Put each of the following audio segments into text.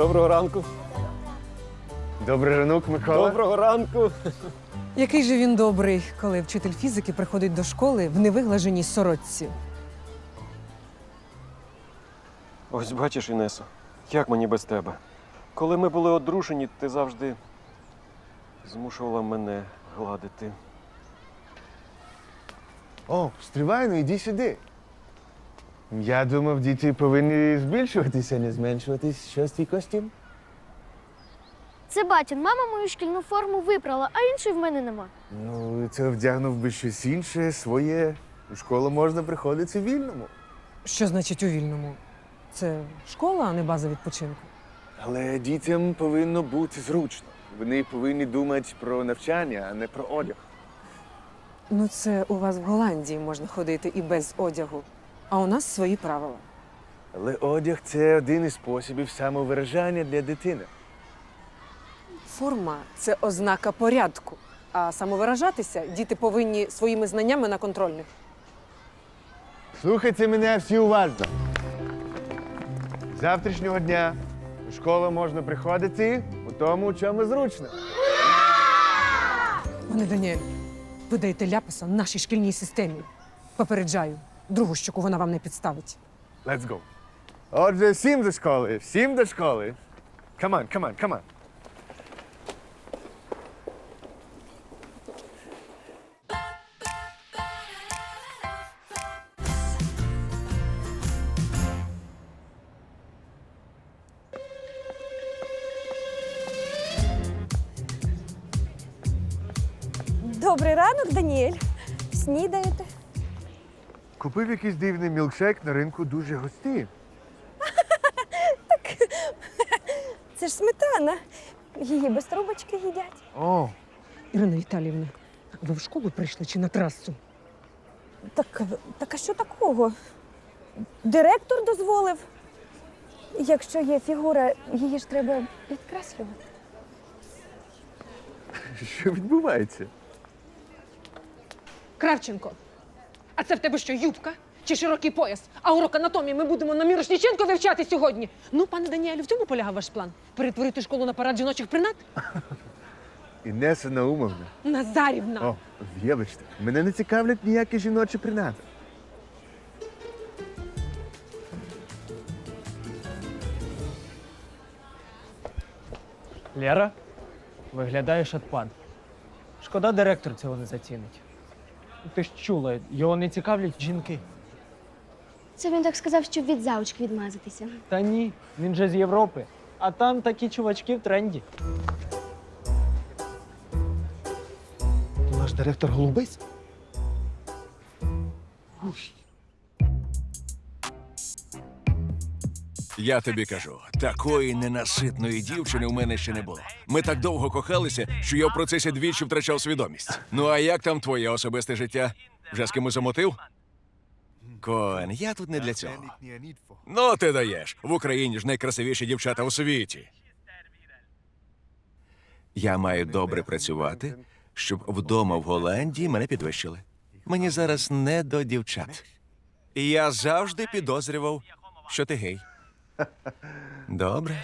Доброго ранку. Добрий ранок, Микола. Доброго ранку. Який же він добрий, коли вчитель фізики приходить до школи в невиглаженій сорочці. Ось бачиш, Інесо, як мені без тебе. Коли ми були одружені, ти завжди змушувала мене гладити. О, стривай, ну йди сюди. Я думав, діти повинні збільшуватися, не зменшуватись. Що з твій костюм? Це батін. Мама мою шкільну форму випрала, а іншої в мене нема. Ну, це вдягнув би щось інше, своє. У школу можна приходити цивільному. Що значить у вільному? Це школа, а не база відпочинку. Але дітям повинно бути зручно. Вони повинні думати про навчання, а не про одяг. Ну, це у вас в Голландії можна ходити і без одягу. А у нас свої правила. Але одяг це один із способів самовиражання для дитини. Форма це ознака порядку. А самовиражатися діти повинні своїми знаннями на контрольних. Слухайте мене всі уважно. З Завтрашнього дня у школу можна приходити у тому, у чому зручно. Пане Даніель, ви даєте ляпаса нашій шкільній системі. Попереджаю, другу щоку вона вам не підставить. Let's go. Отже, всім до школи, всім до школи. Come on, come on, come on. Добрий ранок, Даніель. Снідаєте? Купив якийсь дивний мілкшейк на ринку дуже густий. Це ж сметана. Її без трубочки їдять. О, Ірина Віталіївна, ви в школу прийшли чи на трасу? Так, так а що такого? Директор дозволив. Якщо є фігура, її ж треба підкреслювати. що відбувається? Кравченко, а це в тебе що, юбка? Чи широкий пояс? А урок анатомії ми будемо на Мірошніченко вивчати сьогодні. Ну, пане Даніелю, в цьому полягав ваш план? Перетворити школу на парад жіночих принад? Інеса Наумовна. Назарівна! О, вибачте, мене не цікавлять ніякі жіночі принади. Лера, виглядаєш отпад. Шкода, директор цього не зацінить. Ти ж чула, його не цікавлять жінки. Це він так сказав, щоб від заучки відмазатися. Та ні, він же з Європи. А там такі чувачки в тренді. Наш директор голубець? Я тобі кажу, такої ненаситної дівчини у мене ще не було. Ми так довго кохалися, що я в процесі двічі втрачав свідомість. Ну а як там твоє особисте життя? Вже з кимось замотив? Коен, я тут не для цього. Ну, ти даєш. В Україні ж найкрасивіші дівчата у світі. Я маю добре працювати, щоб вдома в Голландії мене підвищили. Мені зараз не до дівчат. І я завжди підозрював, що ти гей. Добре.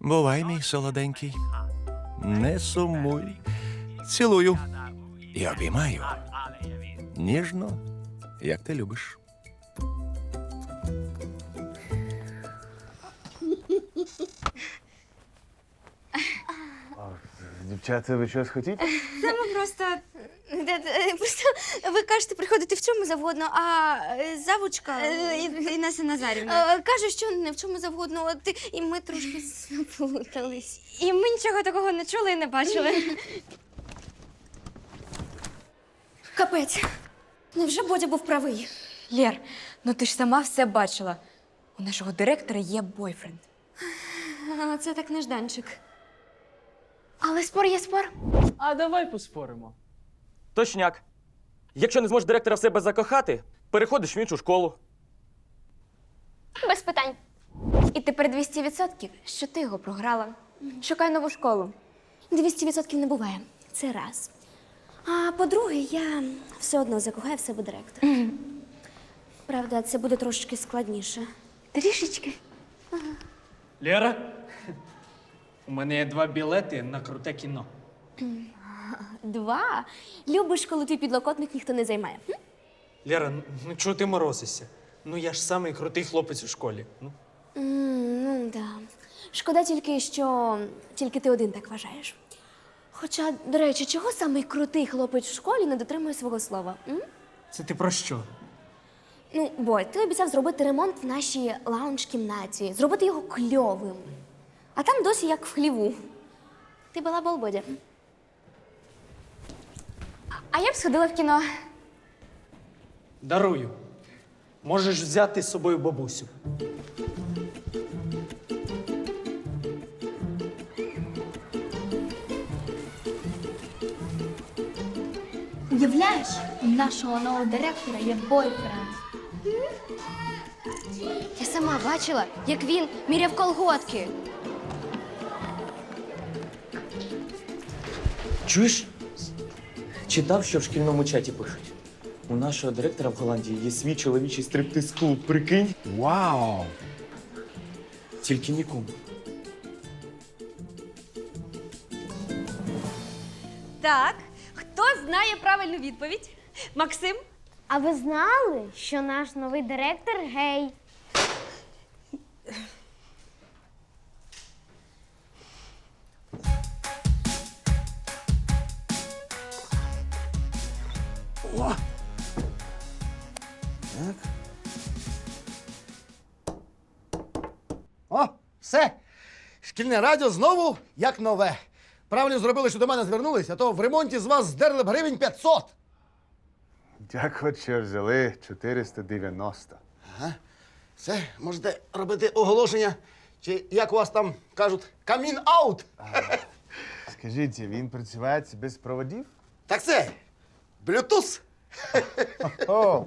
Бувай, мій солоденький. Не сумуй. Цілую і обіймаю. Ніжно, як ти любиш. Дівчата, ви щось хотіте? Ми просто. де- де- Просто ви кажете приходити в чому завгодно, а е, завучка е, І- Інеса Назарівна е, каже, що не в чому завгодно, от, і ми трошки заплутались. І ми нічого такого не чули і не бачили. Капець. Невже Бодя був правий? Лєр, ну ти ж сама все бачила. У нашого директора є бойфренд. А, Це так нежданчик. Але спор є спор. А давай поспоримо. Точняк. Якщо не зможеш директора в себе закохати, переходиш в іншу школу. Без питань. І тепер 200%, що ти його програла. Шукай нову школу. 200% не буває. Це раз. А по-друге, я все одно закохаю в себе директора. Правда, це буде трошки складніше. Трішечки. Лера? У мене є два білети на круте кіно. Два. Любиш, коли твій підлокотник ніхто не займає. М? Лера, ну чого ти морозишся? Ну я ж самий крутий хлопець у школі. Ну. М, Ну, да. Шкода тільки, що тільки ти один так вважаєш. Хоча, до речі, чого самий крутий хлопець в школі не дотримує свого слова? М? Це ти про що? Ну, Бой, ти обіцяв зробити ремонт в нашій лаунж-кімнаті, зробити його кльовим. А там досі як в хліву. Ти була Бодя. А я б сходила в кіно. Дарую. Можеш взяти з собою бабусю. Уявляєш, у нашого нового директора є бойфренд. Я сама бачила, як він міряв колготки. Чуєш? Читав, що в шкільному чаті пишуть. У нашого директора в Голландії є свій чоловічий стриптиз-клуб, прикинь. Вау! Тільки нікому. Так, хто знає правильну відповідь? Максим? А ви знали, що наш новий директор гей? Шкільне радіо знову як нове. Правильно зробили, що до мене звернулись, а то в ремонті з вас здерли б гривень 500. Дякую, що взяли 490. Ага. Все, можете робити оголошення. Чи як у вас там кажуть, камін аут. Скажіть, він працює без проводів? Так це, Bluetooth. О,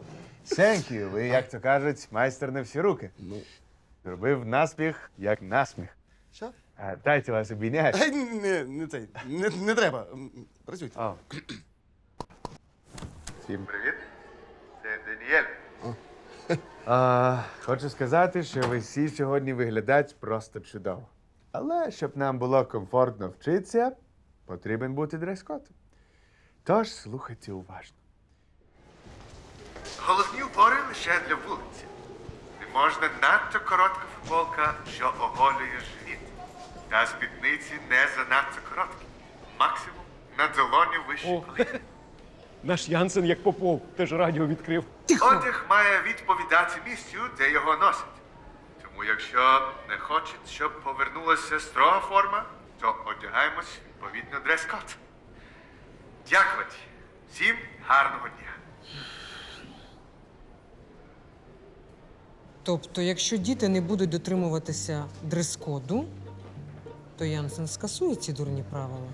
thank you. Ви, як то кажуть, майстер на всі руки. Ну. Зробив наспіх, як насміх. Що? А, дайте вас обійняти. Ай, Не, не, цей, не, не треба. М, Працюйте. О. Всім привіт. Це Даніель. А, хочу сказати, що ви всі сьогодні виглядаєте просто чудово. Але щоб нам було комфортно вчитися, потрібен бути дрес-код. Тож слухайте уважно. Головні убори лише для вулиці. Не можна надто коротка футболка, що оголює живіт. Та спідниці не занадто короткі. Максимум на долоню вище О. коліна. Наш Янсен як попов, теж радіо відкрив. Одяг має відповідати місцю, де його носять. Тому якщо не хочуть, щоб повернулася строга форма, то одягаємось відповідно дрес-код. Дякувати. Всім гарного дня. Тобто, якщо діти не будуть дотримуватися дрес-коду, то Янсен скасує ці дурні правила.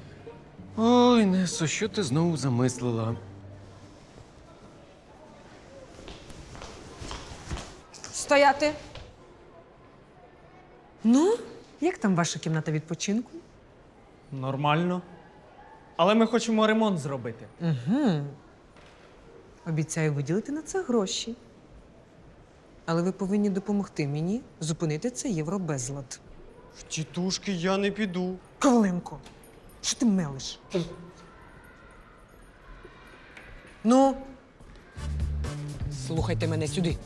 Ой, Несо, що ти знову замислила? Стояти. Ну, як там ваша кімната відпочинку? Нормально. Але ми хочемо ремонт зробити. Угу. Обіцяю виділити на це гроші. Але ви повинні допомогти мені зупинити цей євробезлад. В тітушки я не піду. Коваленко, що ти мелиш? Ну, слухайте мене сюди.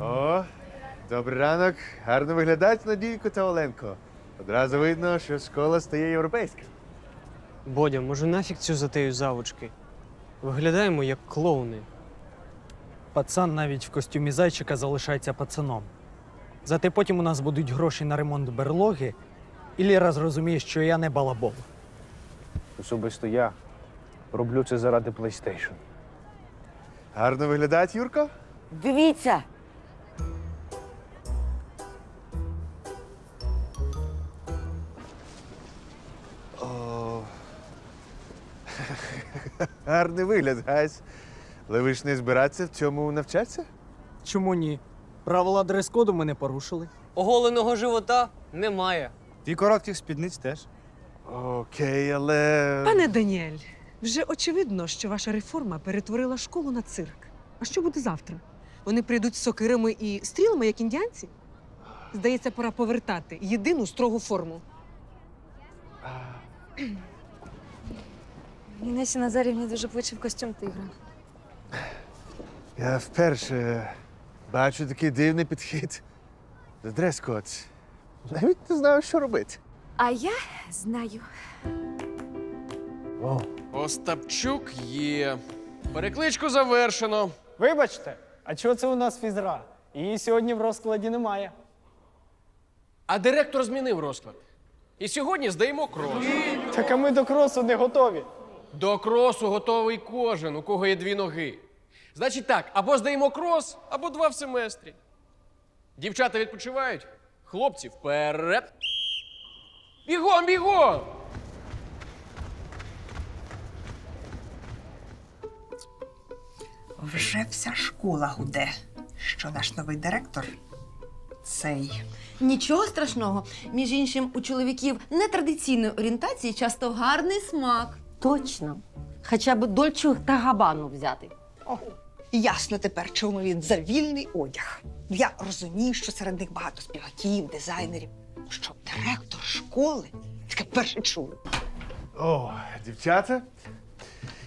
О, добрий ранок. Гарно виглядають Надійко та Оленко. Одразу видно, що школа стає європейська. Бодя, може нафіг цю затею завучки? Виглядаємо як клоуни. Пацан навіть в костюмі зайчика залишається пацаном. Зате потім у нас будуть гроші на ремонт берлоги, і Ліра зрозуміє, що я не балабол. Особисто я роблю це заради PlayStation. Гарно виглядають, Юрко? Дивіться. Гарний вигляд, гайс. Але ви ж не збираєтеся в цьому навчатися? Чому ні? Правила дрес-коду ми не порушили. Оголеного живота немає. І коротких спідниць теж. Окей, але. Пане Даніель, вже очевидно, що ваша реформа перетворила школу на цирк. А що буде завтра? Вони прийдуть з сокирами і стрілами, як індіанці? Здається, пора повертати єдину строгу форму. Інесі Назарівні дуже плече в костюм тигра. Я вперше бачу такий дивний підхід до дрес-код. Навіть не знаю, що робити. А я знаю. О, Остапчук є. Перекличку завершено. Вибачте, а чого це у нас фізра? Її сьогодні в розкладі немає. А директор змінив розклад. І сьогодні здаємо крос. Так а ми до кросу не готові. До кросу готовий кожен, у кого є дві ноги. Значить так, або здаємо крос, або два в семестрі. Дівчата відпочивають, хлопці вперед. Бігом, бігом! Вже вся школа гуде, що наш новий директор цей. Нічого страшного. Між іншим, у чоловіків нетрадиційної орієнтації часто гарний смак. Точно. Хоча б дольчу та габану взяти. О, ясно тепер, чому він за вільний одяг. Я розумію, що серед них багато співаків, дизайнерів. Що директор школи таке перше чую. О, дівчата,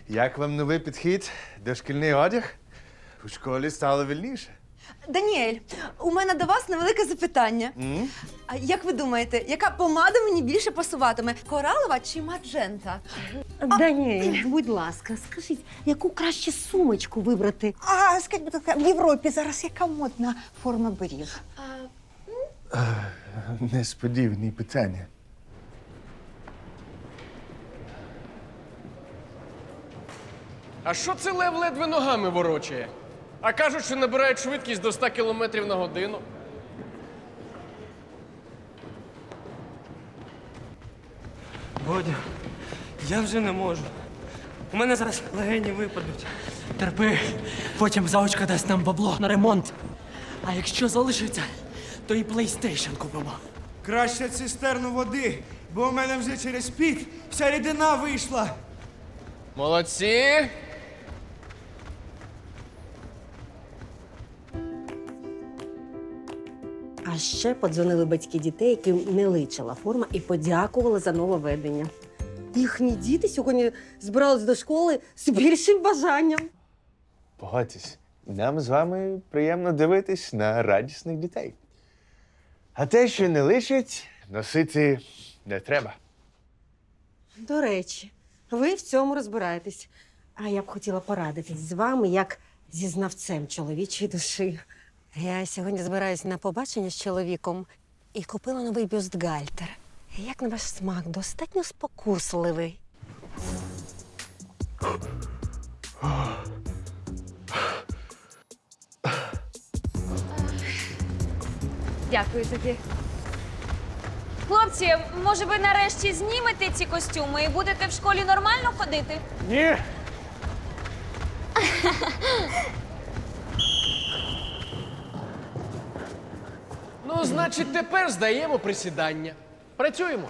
як вам новий підхід до шкільний одяг? У школі стало вільніше. Даніель, у мене до вас невелике запитання. А як ви думаєте, яка помада мені більше пасуватиме? Коралова чи маджента? Даніель, будь ласка, скажіть, яку краще сумочку вибрати? А скажіть, будь ласка, в Європі зараз яка модна форма берів? Несподівані питання. А що це лев ледве ногами ворочає? А кажуть, що набирають швидкість до 100 км на годину. Бодя, я вже не можу. У мене зараз легені випадуть. Терпи, потім заочка дасть нам бабло на ремонт. А якщо залишиться, то і PlayStation купимо. Краще цистерну води, бо у мене вже через піт вся рідина вийшла. Молодці! Ще подзвонили батьки дітей, яким не личила форма, і подякували за нововведення. Їхні діти сьогодні збирались до школи з більшим бажанням. Погодьтесь, нам з вами приємно дивитись на радісних дітей. А те, що не лишить, носити не треба. До речі, ви в цьому розбираєтесь. А я б хотіла порадитись з вами як зі знавцем чоловічої душі. Я сьогодні збираюсь на побачення з чоловіком і купила новий бюстгальтер. Як на ваш смак, достатньо спокусливий. Дякую тобі. Хлопці, може ви нарешті знімете ці костюми і будете в школі нормально ходити? Ні! значить, тепер здаємо присідання. Працюємо.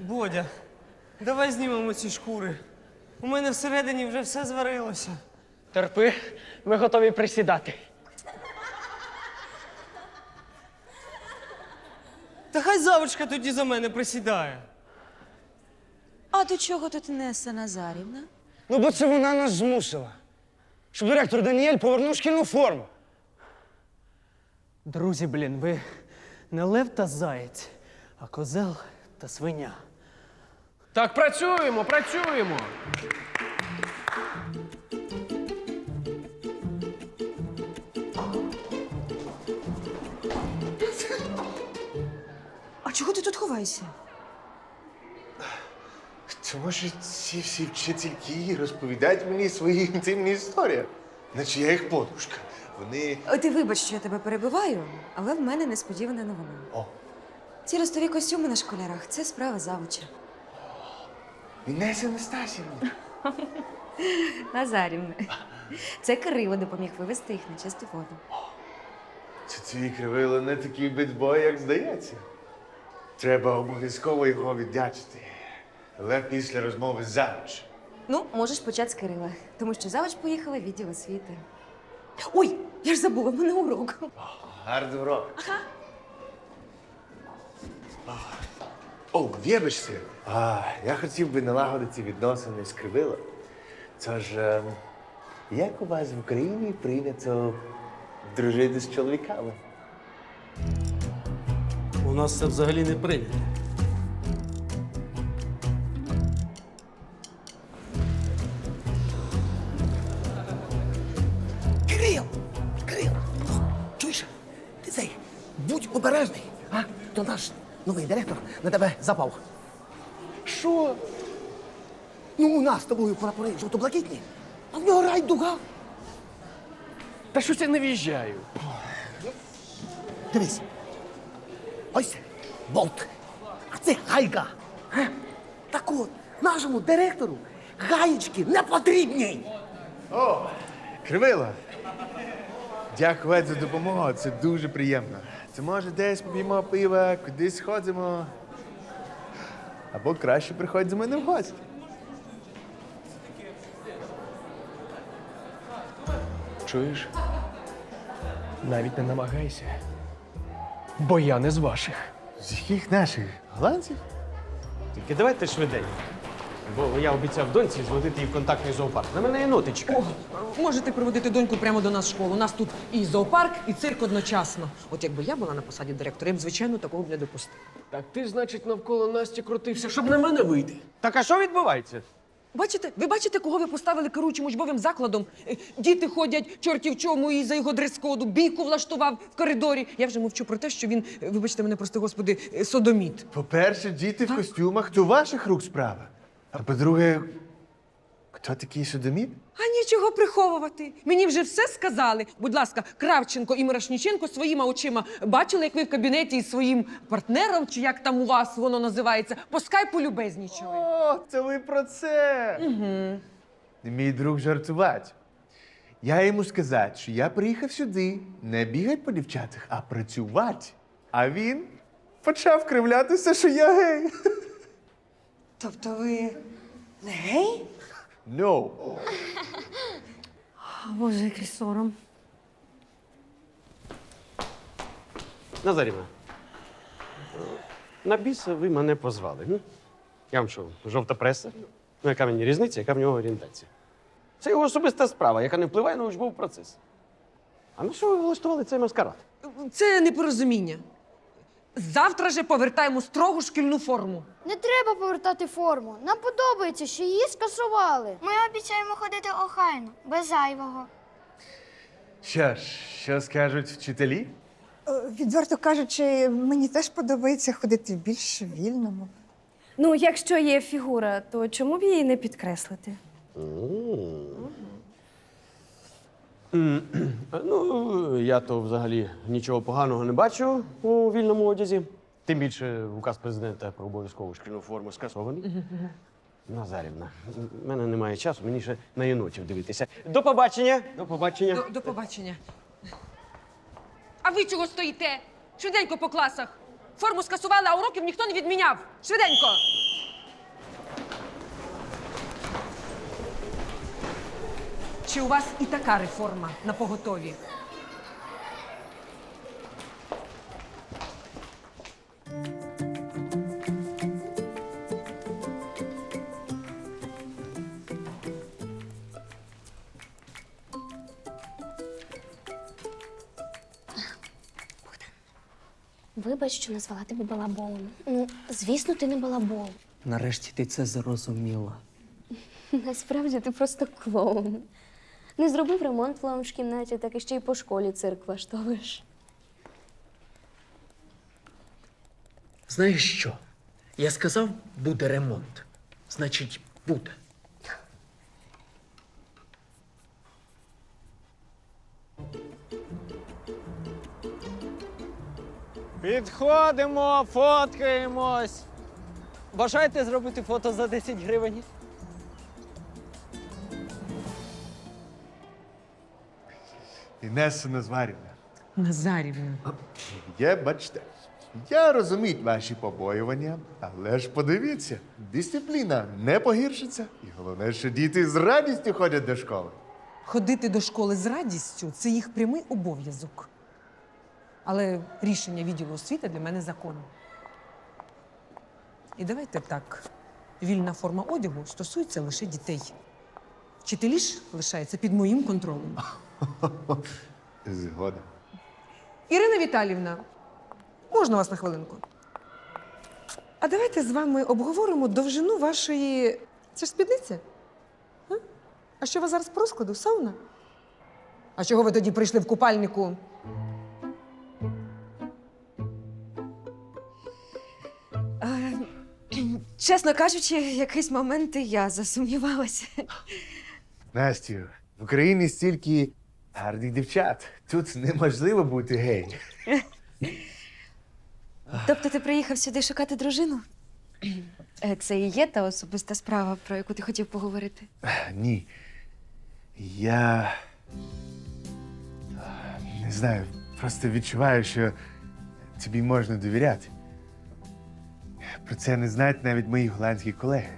Бодя, давай знімемо ці шкури. У мене всередині вже все зварилося. Терпи, ми готові присідати. Та хай завочка тоді за мене присідає. А до чого тут Інеса Назарівна? Ну, бо це вона нас змусила. Щоб директор Даніель повернув шкільну форму. Друзі, блін, ви не лев та заєць, а козел та свиня. Так, працюємо, працюємо. А чого ти тут ховаєшся? Тому що ці всі вчительки розповідають мені свої інтимні історії. Наче я їх подружка. Вони. Ти вибач, що я тебе перебиваю, але в мене несподівана новина. О. Ці ростові костюми на школярах це справа завуча. Інеся Анастасівна. Назарівна. Це Кирило допоміг вивести їх на чисту воду. Це твій кривило не такий битбой, як здається. Треба обов'язково його віддячити. Але після розмови з завуч. Ну, можеш почати з Кирила, тому що завуч поїхала в відділ освіти. Ой, я ж забула, в мене урок. Гарний урок. О, вибачте. А, я хотів би налагодити відносини з кривилом. Тож, е, як у вас в Україні прийнято дружити з чоловіками? У нас це взагалі не прийнято. Директор на тебе запав. Що? Ну, у нас з тобою прапори жовто-блакитні, а в нього райдуга. Та щось я не в'їжджаю. Дивись. Ось болт. А це гайка. А? Так от, нашому директору гаєчки не потрібні. О, кривило. Дякувати за допомогу, це дуже приємно. Це може десь поп'ємо пива, кудись сходимо. Або краще приходь до мене в гості. Чуєш? Навіть не намагайся. Бо я не з ваших. З яких наших? Голландців? Тільки давайте швиденько. Бо я обіцяв доньці зводити її в контактний зоопарк. На мене є нотичка. О, можете проводити доньку прямо до нас в школу. У нас тут і зоопарк, і цирк одночасно. От якби я була на посаді директора, я б, звичайно, такого б не допустила. Так ти, значить, навколо Насті крутився, щоб на мене вийти. Так а що відбувається? Бачите, ви бачите, кого ви поставили керуючим учбовим закладом? Е, Діти ходять чорті в чому і за його дрес-коду, бійку влаштував в коридорі. Я вже мовчу про те, що він, е, вибачте мене, прости господи, е, содоміт. По-перше, діти в костюмах то ваших рук справа. А по-друге, хто такий судоміт? А нічого приховувати. Мені вже все сказали. Будь ласка, Кравченко і Мирошніченко своїма очима бачили, як ви в кабінеті із своїм партнером, чи як там у вас воно називається, по скайпу любезнічали. О, це ви про це. Угу. Мій друг жартувати. Я йому сказав, що я приїхав сюди не бігати по дівчатах, а працювати. А він почав кривлятися, що я гей. Тобто ви не гей? No. Боже, який сором. Назарівна. На біса ви мене позвали. м? Я вам що, жовта преса? Ну, яка мені різниця, яка в нього орієнтація? Це його особиста справа, яка не впливає на учбовий процес. А на що ви влаштували цей маскарад? Це непорозуміння. Завтра же повертаємо строгу шкільну форму. Не треба повертати форму. Нам подобається, що її скасували. Ми обіцяємо ходити охайно, без зайвого. Що ж, що скажуть вчителі? Е, Відверто кажучи, мені теж подобається ходити більш вільному. Ну, якщо є фігура, то чому б її не підкреслити? М, Ну, я то взагалі нічого поганого не бачу у вільному одязі. Тим більше указ президента про обов'язкову шкільну форму скасований. Назарівна, в мене немає часу, мені ще на єнотів дивитися. До побачення! До побачення. До, до побачення. А ви чого стоїте? Швиденько по класах. Форму скасували, а уроків ніхто не відміняв. Швиденько. Чи у вас і така реформа на поготові? Вибач, що назвала тебе балаболом. Ну, звісно, ти не балабол. Нарешті ти це зрозуміла. Насправді ти просто клоун. Не зробив ремонт в лаунж-кімнаті, так і ще й по школі цирк влаштовуєш. Знаєш що? Я сказав, буде ремонт. Значить, буде. Підходимо, фоткаємось. Бажаєте зробити фото за 10 гривень? Інеса Назварівна. Назарівна. Є, бачите. Я розумію ваші побоювання, але ж подивіться, дисципліна не погіршиться. І головне, що діти з радістю ходять до школи. Ходити до школи з радістю це їх прямий обов'язок. Але рішення відділу освіти для мене закон. І давайте так: вільна форма одягу стосується лише дітей. Вчителі ж лишаються під моїм контролем. Згода. Ірина Віталівна, можна вас на хвилинку? А давайте з вами обговоримо довжину вашої. Це ж спідниця? А, а що у вас зараз по розкладу? Сауна? А чого ви тоді прийшли в купальнику? А, чесно кажучи, якийсь момент і я засумнівалася. Настю, в Україні стільки гарних дівчат. Тут неможливо бути гей. Тобто ти приїхав сюди шукати дружину? Е, Це і є та особиста справа, про яку ти хотів поговорити. Ні. Я. Не знаю, просто відчуваю, що тобі можна довіряти. Про це не знають навіть мої голландські колеги.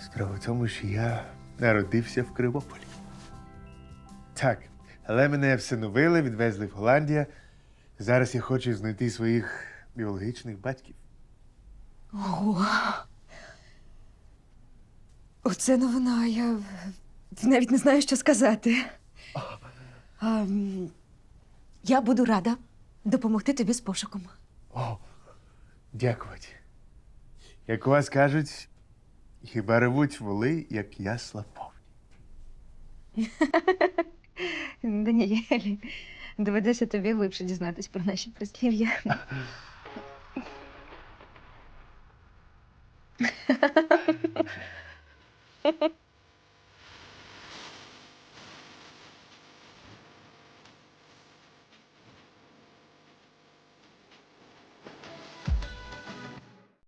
Справа в тому, що я народився в Кривополі. Так, але мене всиновили, відвезли в Голландію. Зараз я хочу знайти своїх біологічних батьків. Ого. Оце новина. Я навіть не знаю, що сказати. А, я буду рада допомогти тобі з пошуком. О, дякувати. Як у вас кажуть, хіба ревуть воли, як ясла повні. Даніелі, доведеться тобі глибше дізнатись про наші прислів'я.